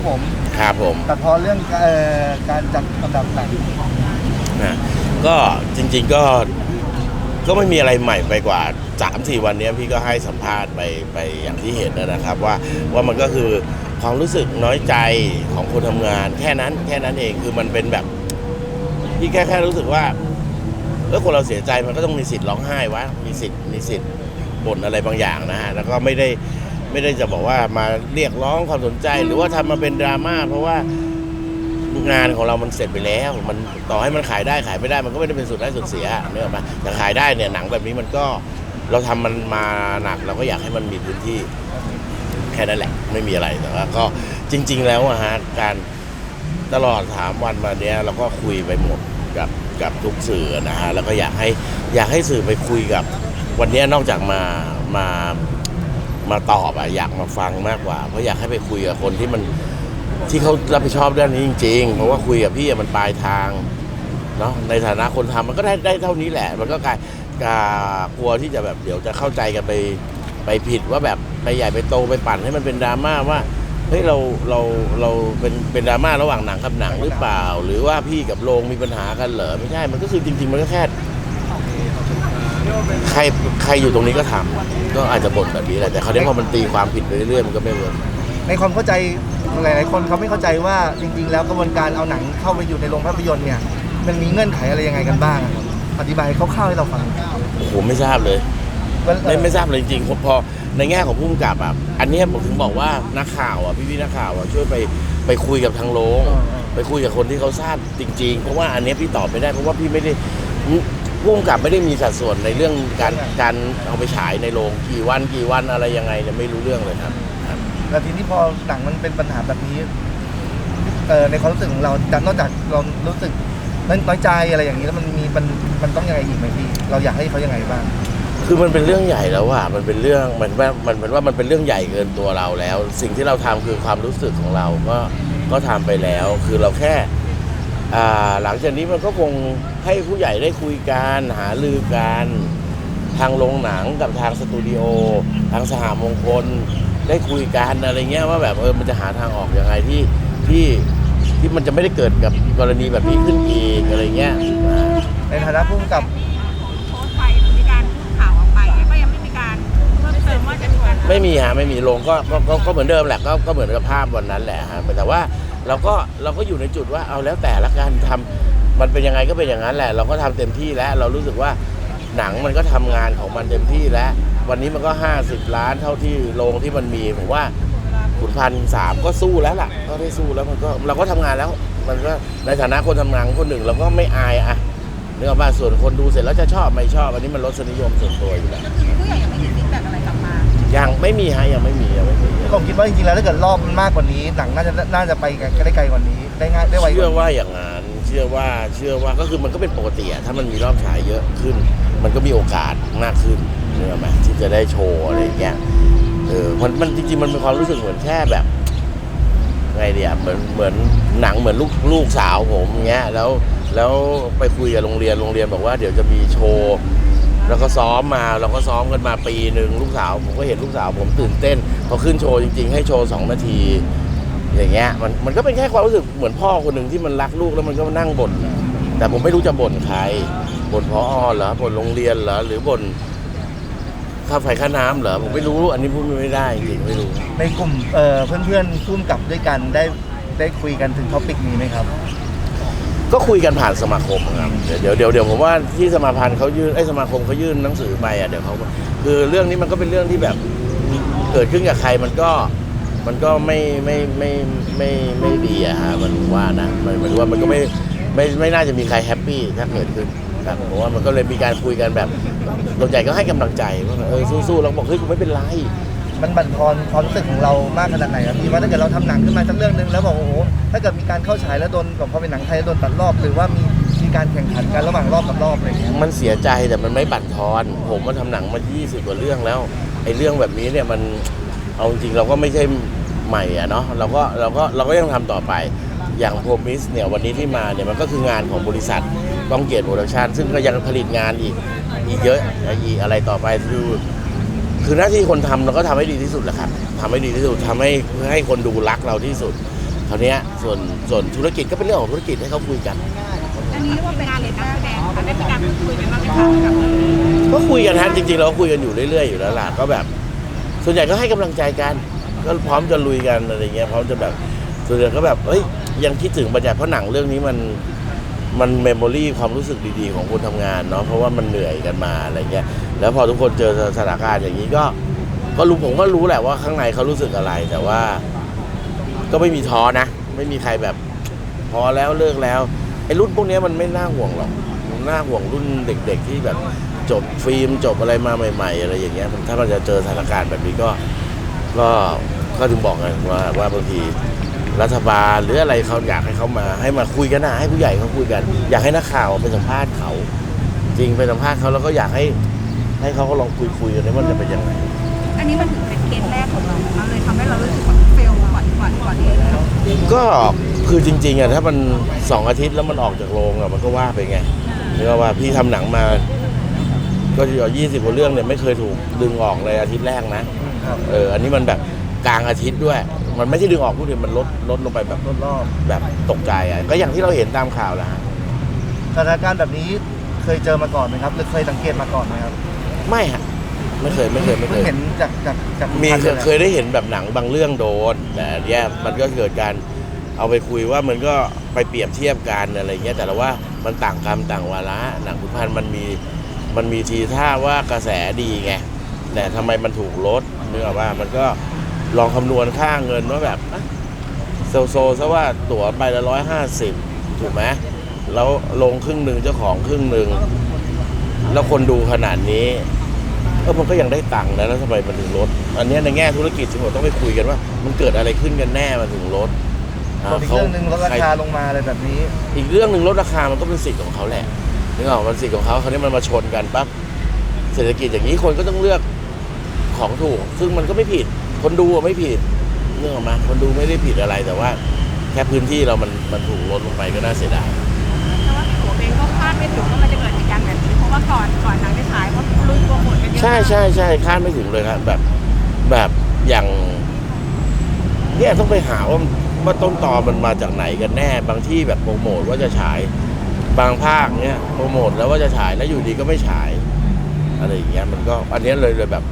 ครับผม ครับผม แต่พอเรื่องเอ่อการจัดลำดับหนังนะก็จริงๆก็ก็ไม่มีอะไรใหม่ไปกว่า3ามสี่วันเนี้ยพี่ก็ให้สัมภาษณ์ไปไปอย่างที่เห็นนะนะครับว่าว่ามันก็คือความรู้สึกน้อยใจของคนทำงาน แค่นั้นแค่นั้นเองคือมันเป็นแบบพี่แค่แค่รู้สึกว่าเออคนเราเสียใจมันก็ต้องมีสิทธิ์ร้องไห้วะมีสิทธิ์มีสิทธิ์บ่นอะไรบางอย่างนะฮะแล้วก็ไม่ได้ ไม่ได้จะบอกว่ามาเรียกร้องความสนใจ หรือว่าทำมาเป็นดราม่าเพราะว่างานของเรามันเสร็จไปแล้ว มันต่อให้มันขายได้ขายไม่ได้มันก็ไม่ได้เป็นสุดได้สุดเสียเนื้ออกมาแต่ขายได้เนี่ยหนังแบบนี้มันก็เราทำมันมาหนักเราก็อยากให้มันมีพื้นที่แค่นั้นแหละไม่มีอะไรแต่ว่าก็จริง ๆ แล้วอะฮะการตลอดสามวันมาเนี้ยเราก็คุยไปหมดกับกับทุกสื่อนะฮะแล้วก็อยากให้อยากให้สื่อไปคุยกับ วันนี้นอกจากมามา มาตอบอะอยากมาฟังมากกว่า เพราะอยากให้ไปคุยกับคนที่มันที่เขารับผิดชอบเรื่องนี้จริงๆ เพราะว่าคุยกับพี่อะมันปลายทางเนาะในฐานะคนทำมันก็ได้ได้เท่านี้แหละ มันก็กลายกากลัวที่จะแบบเดี๋ยวจะเข้าใจกันไปไปผิดว่าแบบไปใหญ่ไปโตไปปั่นให้มันเป็นดราม่าว่าเฮ้ยเราเราเราเป็นเป็นดราม่าระหว่างหนังกับหนังหรือเปล่า หรือว่าพี่กับโรงมีปัญหากันเหรอไม่ใช่มันก็คือจริง ๆ มันก็แค่ ใครใครอยู่ตรงนี้ก็ทำก็อาจจะบ่นแบบนี้แหละแต่เขาวนี้พอมันตีความผิดไปเรื่อยๆมันก็ไม่เวิร์กในความเข้าใจหลาย ๆ คนเขาไม่เข้าใจว่าจริง ๆ แล้วกระบวนการเอาหนังเข้าไปอยู่ในโรงภาพยนตร์เนี่ยมันมีเงื่อนไขอะไรยังไงกันบ้างอะครับอธิบายคร่าวๆให้เราฟังโอ้โหไม่ทราบเลยว่าไม่ไม่ทราบเลยจริงๆพอในแง่ของผู้กำกับอะอันเนี้ยผมถึงบอกว่านักข่าวอะพี่ๆนักข่าวอะช่วยไปไปคุยกับทางโรงไปคุยกับคนที่เขาทราบจริง ๆ เพราะว่าอันเนี้ยพี่ตอบไม่ได้เพราะว่าพี่ไม่ได้ ผู้กำกับไม่ได้มีสัดส่วนในเรื่องการการเอาไปฉายในโรงกี่วันกี่วันอะไรยังไงเนี่ยไม่รู้เรื่องเลยครับครับ แล้วทีนี้พอหนังมันเป็นปัญหาแบบนี้เอ่อในความรู้สึกของเราจากนอกจากเรารู้สึกน้อยใจอะไรอย่างนี้แล้วมันมีมันมันต้องยังไงอีกไหมพี่เราอยากให้เขายังไงบ้าง คือมันเป็นเรื่องใหญ่แล้วอะมันเป็นเรื่องมันว่ามันเป็นว่ามันเป็นเรื่องใหญ่เกินตัวเราแล้ว สิ่งที่เราทำคือความรู้สึกของเราก็ก็ทำไปแล้ว คือเราแค่อ่า หลังจากนี้มันก็คงให้ผู้ใหญ่ได้คุยกันหาลือกันทางโรงหนังกับทางสตูดิโอทางสหมงคลได้คุยกันอะไรเงี้ยว่าแบบเออมันจะหาทางออกยังไงที่ที่ที่มันจะไม่ได้เกิดกับกรณีแบบนี้ขึ้นอีกอะไรเงี้ยอ่าในฐานะผู้กำกับไม่มีฮะไม่มีลงก็ก็ก็ก็เหมือนเดิมแหละก็ก็เหมือนกับภาพวันนั้นแหละฮะแต่ว่า เราก็เราก็อยู่ในจุดว่าเอาแล้วแต่ละกันทำมันเป็นยังไงก็เป็นอย่างนั้นแหละ เราก็ทำเต็มที่แล้ว เรารู้สึกว่าหนังมันก็ทำงานของมันเต็มที่แล้ว วันนี้มันก็ 50 ล้านเท่าที่โรงที่มันมีผมว่าขุนพันสามก็สู้แล้วล่ะ ก็ได้สู้แล้วมันก็เราก็ทำงานแล้ว มันก็ในฐานะคนทำงานคนหนึ่งเราก็ไม่อายอะนึกออกป่ะส่วนคนดูเสร็จแล้วจะชอบไม่ชอบ อันนี้มันรสนิยมส่วนตัวอยู่แล้ว ยังไม่มีฮะยังไม่มียังไม่มีผมคิดว่าจริงๆแล้วถ้าเกิดรอบมันมากกว่านี้หนังน่าจะน่าจะไปได้ไกลกว่านี้ได้ง่ายได้ไวกเชื่อว่านี้ ว่าอย่างนั้นเชื่อว่าเชื่อว่าก็คือมันก็เป็นปกติอะถ้ามันมีรอบฉายเยอะขึ้น มันก็มีโอกาสมากขึ้นเชื่อไหมที่จะได้โชว์อะไรอย่างเงี้ยเออมันมันจริงๆมันเป็นความรู้สึกเหมือนแค่แบบไงเดียเหมือนเหมือนหนังเหมือนลูกลูกสาวผมอย่างเงี้ยแล้วแล้วไปคุยกับโรงเรียนโรงเรียนบอกว่าเดี๋ยวจะมีโชว์ แล้วก็ซ้อมมาเราก็ซ้อมกันมาปีหนึ่งลูกสาว ผมก็เห็นลูกสาว ผมตื่นเต้นพอขึ้นโชว์จริง ๆ ให้โชว์สองนาที อย่างเงี้ยมันมันก็เป็นแค่ความรู้สึกเหมือนพ่อคนหนึ่งที่มันรักลูกแล้วมันก็มานั่งบ่นแต่ผมไม่รู้จะบ่นใครบ่นพอเหรอบ่นโรงเรียนเหรอหรือบ่นค่าไฟค่าน้ำเหรอผมไม่รู้อันนี้พูดไม่ได้จริงๆไม่รู้ในกลุ่มเอ่อเพื่อนๆพุ่มกับด้วยกันได้ได้คุยกันถึงท็อปิกนี้ไหมครับ ก็คุยกันผ่านสมาคมครับเดี๋ยวเดี๋ยวเดี๋ยวผมว่าที่สมาพันธ์เขายื่นไอ้ยสมาคมเขายื่นหนังสือไปอะเดี๋ยวเขาคือเรื่องนี้มันก็เป็นเรื่องที่แบบเกิดขึ้นกับใครมันก็มันก็ไม่ไม่ไม่ไม่ไม่ดีอะฮะมันว่านะมันมันว่ามันก็ไม่ไม่ไม่น่าจะมีใครแฮปปี้ถ้าเกิดขึ้นครับผมว่ามันก็เลยมีการคุยกันแบบส่วนใหญ่ก็ให้กำลังใจว่าเออสู้ๆแล้วบอกเฮ้ยกูไม่เป็นไร มันบั่นทอนความรู้สึกของเรามากขนาดไหนครับพี่ว่าถ้าเกิดเราทำหนังขึ้นมาสักเรื่องหนึ่งแล้วบอกโอ้โหถ้าเกิดมีการเข้าฉายแล้วโดนแบบพอเป็นหนังไทยโดนตัดรอบ หรือว่ามีมีการแข่งขันกันระหว่างรอบกับรอบอะไรอย่างเงี้ยมันเสียใจแต่มันไม่บั่นทอน ผมมาทำหนังมา 20 กว่าเรื่องแล้วไอ้เรื่องแบบนี้เนี่ยมันเอาจริงเราก็ไม่ใช่ใหม่อะเนาะเราก็เราก็เราก็ยังทำต่อไปอย่างโพมิสเนี่ยวันนี้ที่มาเนี่ยมันก็คืองานของบริษัทก้องเกียรติโปรดักชันซึ่งก็ยังผลิตงานอีกอีกเยอะอีกอะไรต่อไปคือ คือหน้าที่คนทำเราก็ทำให้ดีที่สุดแหละครับทำให้ดีที่สุดทำให้ให้คนดูรักเราที่สุดคราวเนี้ยส่วนส่วนธุรกิจก็เป็นเรื่องของธุรกิจให้เขาคุยกันอันนี้เรียกว่าเป็นงานเรียนการแสดงค่ะได้มีการพูดคุยกันบ้างไหมคะกับก็คุยกันฮะจริงๆเราก็คุยกันอยู่เรื่อยๆอยู่แล้วล่ะก็แบบ ส่วนใหญ่ก็ให้กำลังใจกัน ก็พร้อมจะลุยกันอะไรเงี้ยพร้อมจะแบบส่วนใหญ่ก็แบบเอ้ยยังคิดถึงบรรยากาศเพราะหนังเรื่องนี้มัน มันเมมโมรีความรู้สึกดีๆของคนทำงานเนาะเพราะว่ามันเหนื่อยกันมาอะไรเงี้ยแล้วพอทุกคนเจอสถานการณ์อย่างนี้ก็ ก็รู้ผมก็รู้แหละว่าข้างในเขารู้สึกอะไร แต่ว่า ก็ไม่มีท้อนะ ไม่มีใครแบบพอแล้วเลิกแล้วไอ้รุ่นพวกนี้มันไม่น่าห่วงหรอกนน่าห่วงรุ่นเด็ก ๆ ที่แบบจบฟิล์มจบอะไรมาใหม่ ๆ อะไรอย่างเงี้ยมันถ้ามันจะเจอสถานการณ์แบบนี้ก็ ก็ก็ถึงบอกไงว่าว่าบางที รัฐบาลหรืออะไรเขาอยากให้เขามา ให้มาคุยกันนะให้ผู้ใหญ่เขาคุยกัน อยากให้นักข่าวไปสัมภาษณ์เขา จริงไปสัมภาษณ์เขาแล้วก็อยากให้ ให้เขาก็ลองคุยคุยกันว่ามันจะเป็นยังไงอันนี้มันถือเป็นเคสแรกของเรา มันเลยทำให้เรารู้สึกว่าเฟลก่อนก่อนก่อนนี้แล้วก็คือจริงๆอะถ้ามันสองอาทิตย์แล้วมันออกจากโรงอะมันก็ว่าไปไงนึกออกว่าพี่ทำหนังมา ก็จะยี่สิบกว่าเรื่องเนี่ยไม่เคยถูกดึงออกเลยอาทิตย์แรกนะครับเอออันนี้มันแบบกลางอาทิตย์ด้วย มันไม่ใช่ดึงออกพูดถึงมันลดลดลงไปแบบรถรอบแบบตกใจอะก็อย่างที่เราเห็นตามข่าวแหละฮะสถานการณ์แบบนี้เคยเจอมาก่อนไหมครับหรือเคยสังเกตมาก่อนไหมครับไม่ฮะไม่เคยไม่เคยไม่เคเพิ่งย เห็นจากจากจากมีพันเคเลยยเคยได้เห็นแบบหนังบางเรื่องโดน แต่อันเนี้ยมันก็เกิดการเอาไปคุยว่ามันก็ไปเปรียบเทียบกันอะไรเงี้ยแต่ละว่ามันต่างกรรมต่างวาระหนังขุนพันธ์มันมีมันมีทีท่าว่ากระแสดีไงแต่ทำไมมันถูกลดเนื่ออกว่ามันก็ ลองคำนวณค่าเงินว่าแบบอะโซโซซะว่าตั๋วใบละร้อยห้าสิบถูกไหมแล้วลงครึ่งหนึ่งเจ้าของครึ่งหนึ่งแล้วคนดูขนาดนี้เออมันก็ยังได้ตังค์นะแล้วทำไมมันถึงลดอันเนี้ยในแง่ธุรกิจทั้งหมดต้องไปคุยกันว่า มันเกิดอะไรขึ้นกันแน่มันถึงลดส่วนอีกเรื่องหนึ่งลดราคาลงมาอะไรแบบนี้ อีกเรื่องหนึ่งลดราคามันก็เป็นสิทธิ์ของเขาแหละนึกออกมันสิทธิ์ของเขาคราวนี้มันมาชนกันปั๊บเศรษฐกิจอย่างนี้คนก็ต้องเลือกของถูก ซึ่งมันก็ไม่ผิด คนดูอะไม่ผิดเรื่องออกมาคนดูไม่ได้ผิดอะไรแต่ว่า แค่พื้นที่เรามันมันถูกลดลงไปก็น่าเสียดายแต่ว่าพี่โอเองก็คาดไม่ถึงว่ามันจะเกิดเหตุการณ์แบบนี้เพราะว่าก่อนก่อนหนังได้ฉายเพราะลุยโปรโมทกันเยอะใช่ใช่ใช่คาดไม่ถึงเลยครับแบบแบบอย่างเนี่ยต้องไปหาว่าว่าต้นตอมันมาจากไหนกันแน่ บางที่แบบโปรโมทว่าจะฉายบางภาคเนี่ยโปรโมทแล้วว่าจะฉายแล้วอยู่ดีก็ไม่ฉายอะไรอย่างเงี้ยมันก็อันเนี้ยเลยเลยแบบ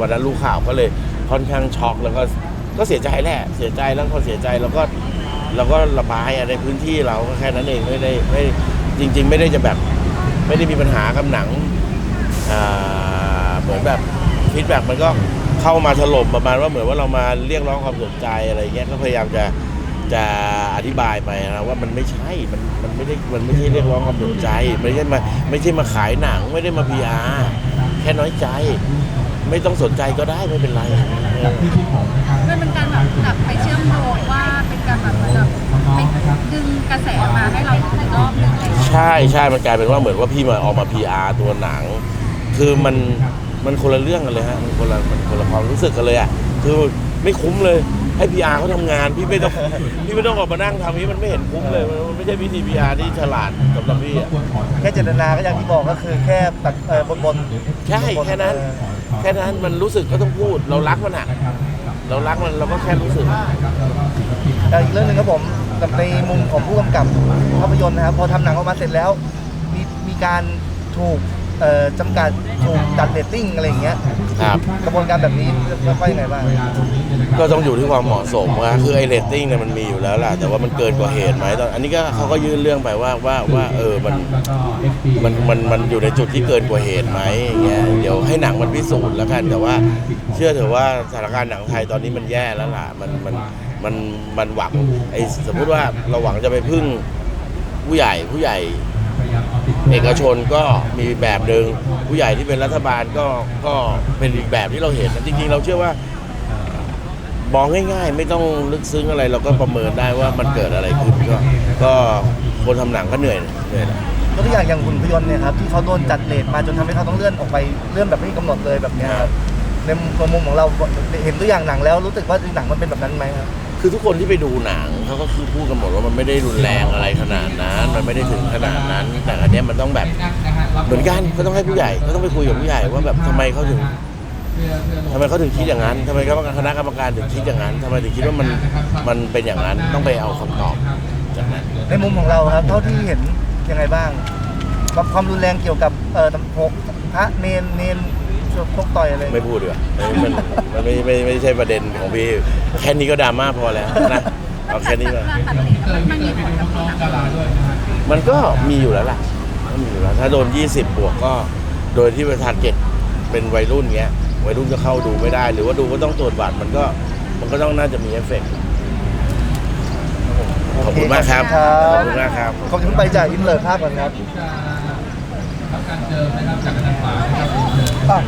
วันนั้นรู้ข่าวก็เลย ค่อนข้างช็อกแล้วก็ก็เสียใจแหละ เสียใจแล้วพอเสียใจเราก็เราก็ระบายในพื้นที่เราก็แค่นั้นเองไม่ได้ไม่จริง ๆ ไม่ได้จะแบบไม่ได้มีปัญหากับหนังเหมือนแบบฟีดแบ็มันก็เข้ามาถล่มประมาณว่าเหมือนว่าเรามาเรียกร้องความสนใจอะไรเงี้ยก็พยายามจะจะอธิบายไปนะว่ามันไม่ใช่ มันมันไม่ได้มันไม่ใช่เรียกร้องความสนใจไม่ใช่มาไม่ใช่มาขายหนังไม่ได้มาพีอาแค่น้อยใจ ไม่ต้องสนใจก็ได้ไม่เป็นไรเออมันเป็นการแบบกลับไปเชื่อมโยงว่าเป็นการแบบเหมือนแบบไปดึงกระแสมาให้เราอีกรอบหนึงอะไรอย่างเงี้ยใช่ใช่มันกลายเป็นว่าเหมือนว่าพี่มาออกมา PR ตัวหนัง คือมันมันคนละเรื่องกันเลยฮะมันคนละมันคนละความรู้สึกกันเลยอะคือไม่คุ้มเลย ให้ PR เขาทำงานพี่ไม่ต้องพี่ไม่ต้องออกมานั่งทำนี้มันไม่เห็นคุ้มเลยมันมันไม่ใช่วิธี PR ที่ฉลาดสำหรับพี่อะแค่เจตนาก็อย่างที่บอกก็คือแค่ตัดเออบนบนใช่แค่นั้น แค่นั้นมันรู้สึกก็ต้องพูด เรารักมันอะเรารักมันเราก็แค่รู้สึก แต่อีกเรื่องหนึ่งครับผมกับในมุมของผู้กำกับภาพยนตร์นะครับพอทำหนังออกมาเสร็จแล้ว มีมีการถูกเอ่อจำกัดถูกจัดเรตติ้งอะไรอย่างเงี้ย ครับ กระบวนการแบบนี้ว่ายังไงบ้างก็ต้องอยู่ที่ความเหมาะสมนะคือไอ้เรตติ้งเนี่ยมันมีอยู่แล้วล่ะ แต่ว่ามันเกินกว่าเหตุไหมตอนอันนี้ก็เขาก็ยื่นเรื่องไปว่าว่าว่าเออมันมันมันมันอยู่ในจุดที่เกินกว่าเหตุไหมอย่างเงี้ยเดี๋ยวให้หนังมันพิสูจน์แล้วกัน แต่ว่าเชื่อเถอะว่าสถานการณ์หนังไทยตอนนี้มันแย่แล้วล่ะมันมันมันมันหวังไอ้สมมุติว่าเราหวังจะไปพึ่งผู้ใหญ่ผู้ใหญ่ เอกชนก็มีแบบหนึ่งผู้ใหญ่ที่เป็นรัฐบาลก็ก็เป็นอีกแบบที่เราเห็นนะจริงๆ เราเชื่อว่ามองง่ายๆ ไม่ต้องลึกซึ้งอะไรเราก็ประเมินได้ว่ามันเกิดอะไรขึ้นก็ก็คนทำหนังก็เหนื่อยนะเหนื่อยนะ ยกตัวอย่างอย่างหุ่นพยนต์เนี่ยครับที่เขาโดนจัดเรทมาจนทำให้เขาต้องเลื่อนออกไปเลื่อนแบบไม่มีกำหนดเลยแบบเนี้ยครับในมุมของเราเห็นตัวอย่างหนังแล้วรู้สึกว่าหนังมันเป็นแบบนั้นไหมครับ คือทุกคนที่ไปดูหนังเขาก็คือพูดกันหมดว่ามันไม่ได้รุนแรงอะไรขนาดนั้น มันไม่ได้ถึงขนาดนั้น แต่อันเนี้ยมันต้องแบบเหมือนกันก็ต้องให้ผู้ใหญ่ก็ต้องไปคุยกับผู้ใหญ่ว่าแบบทำไมเขาถึงทำไมเขาถึงคิดอย่างนั้นทำไมคณะกรรมการถึงคิดอย่างนั้นทำไมถึงคิดว่ามันมันเป็นอย่างนั้นต้องไปเอาคำตอบจากนั้น ในมุมของเราครับ เท่าที่เห็นยังไงบ้างความรุนแรงเกี่ยวกับเอ่อตำพกพระเนนเนน ชกต่อยอะไรไม่พูดดีกว่ามันมันไม่ไม่ไม่ใช่ประเด็นของพี่ แค่นี้ก็ดราม่าพอแล้วนะเอาแค่นี้เวก็ลาตัดสินมันมันมีผลกับคนอะมันก็มีอยู่แล้วล่ะก็มีอยู่แล้ว ถ้าโดน 20 บวกก็ โดยที่ประธานเก็ตเป็นวัยรุ่นเงี้ย วัยรุ่นก็เข้าดูไม่ได้ หรือว่าดูก็ต้องตรวจบัตรมันก็มันก็ต้องน่าจะมีเอฟเฟกต์ขอบคุณมากครับครัขอบบคุณมากครับ ขอบคุณไปจากอินเสิร์ตภาพก่อนครับอะ 아!